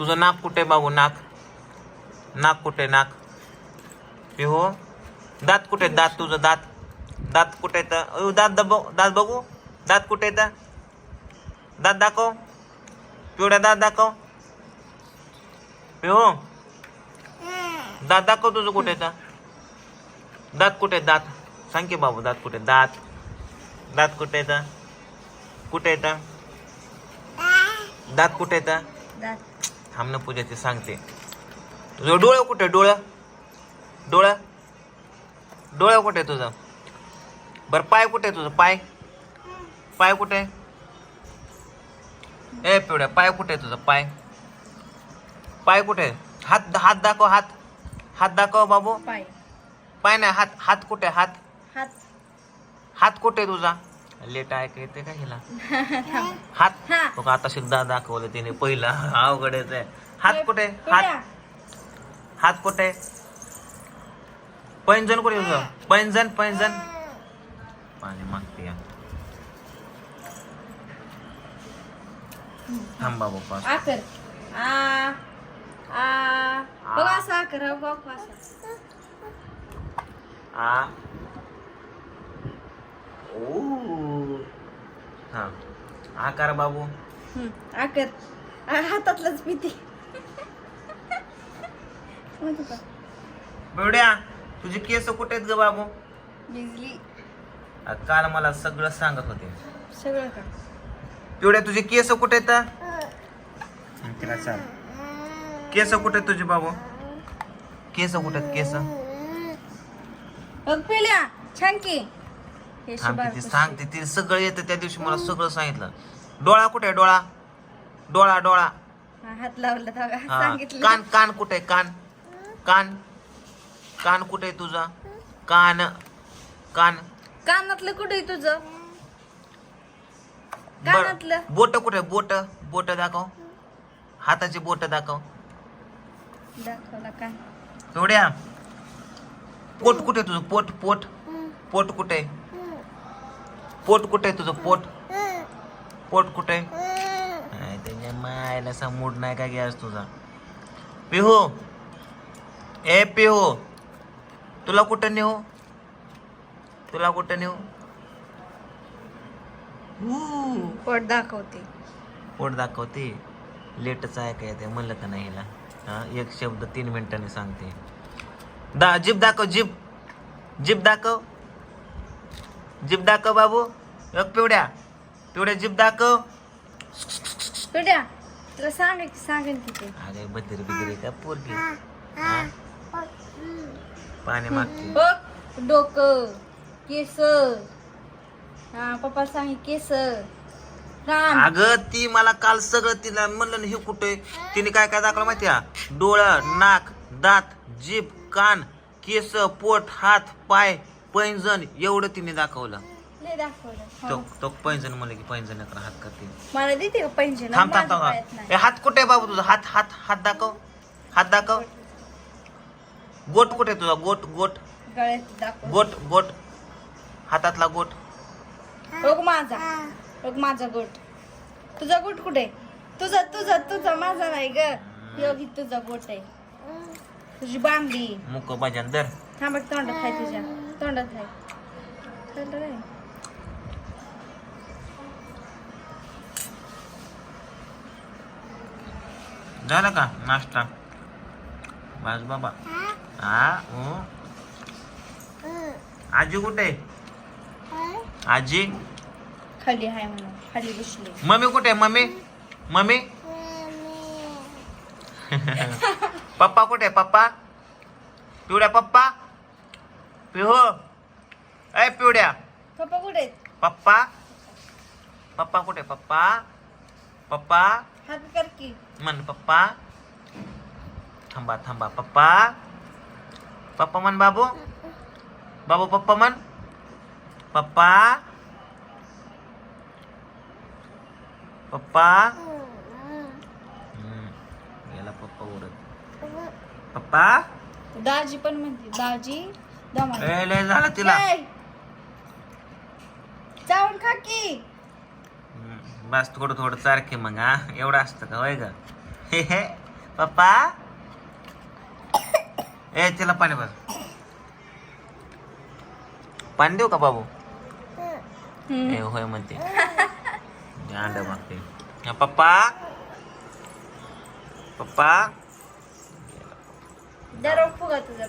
तुझं नाक कुठे बाबू? नाक. नाक कुठे नाक? हे हो. दात कुठे दात तुझं दात. दात कुठे तर दात दब दात बघू. दात कुठे तर दात दाखव. पिवळ्या दात दाखव. हो दात दाखव तुझं कुठे तर दात कुठे दात. सांग की बाबू दात कुठे दात. दात कुठे तर कुठे तर दात कुठे तर दात. थांब ना पूजा ते सांगते. तुझं डोळं कुठे? डोळं? डोळं? डोळं कुठे तुझं? बरं पाय कुठे तुझं? पाय. पाय कुठे ए पिवड्या पाय कुठे तुझं? पाय. पाय कुठे हात हात दाखव हात. हात दाखव बाबू. पाय. पाय नाही हात हात कुठे हात. हात. हात कुठे तुझा? लेट ऐका येते का हिला? हात. हा. बघ आता सुद्धा दाखवलं तिने पहिला. अवघडच आहे हात कुठे? हात. हात कुठे? पैंजण कुठे तुझं पैंजण पैंजण. पाणी मागते या. थांबा बाप्पा. आकर. आ आ. बघ असं बघ असं. आ. ओ हा. आकार बाबू. हम्म, आकर. आ, हातातलंच पिती माहिती का? बेवड्या तुझे केस कुठे आहेत ग बाबू? बिजली. आ, काल मला सगळं सांगत होते. सगळं का? पिवड्या तुझे केस कुठे आहेत तिला सांग केस कुठे आहेत तुझे बाबू? केस कुठे आहेत केस? बघ पिल्या छान की हे थांब शुभार ती सांगते ती सगळं येतं. त्या दिवशी मला सगळं सांगितलं. डोळा कुठे आहे? डोळा. डोळा डोळा. हा, हात लावला तर हा. सांगितलं. कान कान कुठे आहे? कान. कान. कान कुठे आहे तुझा? कान. कान. कानातलं कुठे आहे तुझं? कानातलं. बोट कुठे आहे? बोट. बोट दाखव. हाताची बोट दाखव. दाखवला काय एवढ्या. पोट कुठे आहे तुझं? पोट पोट. पोट कुठे आहे? पोट कुठे आहे तुझं? पोट? पोट कुठे आहे? त्याच्या मायला असा मूड नाही का गॅस तुझा? पिहू. ए पिहू. तुला कुठं नेऊ? तुला कुठं नेऊ? हू. पोट दाखवते. पोट दाखवते. लेटच आहे काय ते म्हणलं का नाही हिला? हा एक शब्द तीन मिनिटांनी सांगते. दा जीप दाखव जीप जीप दाखव. जीप दाखव बाबू. एक पिवड्या. पिवड्या जीप दाखव. पिढ्या तुला सांग की सांगेन अरे बदर बिदरी का पोरगी. हा? पाणी मागते. बघ डोकं केस. हा पप्पा सांग केस. रान. अगं ती मला काल सगळं तिला म्हणलं ना हे कुठे? तिने काय काय दाखवलं माहिती आहे डोळं नाक दात जीभ कान केस पोट हात पाय पैंजण एवढं तिने दाखवलं. लय दाखवलं. तो हो. तो पैंजण म्हणलं की पैंजण हात करते मला देते का थांब थांब थांब पायात थांब. नाही. ए, हात कुठे आहे बाबू तुझा? हात हात हात दाखव. हात दाखव. गोट कुठे आहे तुझा? गोट गोट. गळ्यात दाखव. गोट गोट. हातातला गोट. बघ माझा. बघ माझा गोट. तुझा गोट कुठे? तुझा तुझा तुझा माझा नाही ग. योगी तुझा गोट आहे. तुझी बांगडी. मुक भजन दर थांब बघ, तोंडात आहे तुझ्या. तोंडात आहे. झालं का नाश्ता? बस बाबा. हा हो. आजी कुठे? आहे? आजी? खाली आहे म्हणून खाली बसली. मम्मी कुठे? आहे? मम्मी? मम्मी. पप्पा कुठे? आहे? पप्पा? पिवड्या पप्पा? पिहो. ए पिवड्या. पप्पा कुठे? पप्पा. पप्पा कुठे? पप्पा. पप्पा. हात कर की. म्हण पप्पा. थांबा थांबा. पप्पा. पप्पा म्हण बाबू. बाबू पप्पा म्हण. पप्पा. पप्पा. गेला पप्पा ओरड पप्पा. दाजी पण म्हणते दाजी. लय झालं तिला. जाऊन खा की. बस थोडं थोडं सारखे मग हा. एवढं असतं का होय ग? हे पप्पा. ए तिला पाणी बघ पाणी देऊ का बाबू? ए होय म्हणते. अंडा मागते. पप्पा. पप्पा. फुगा तुझा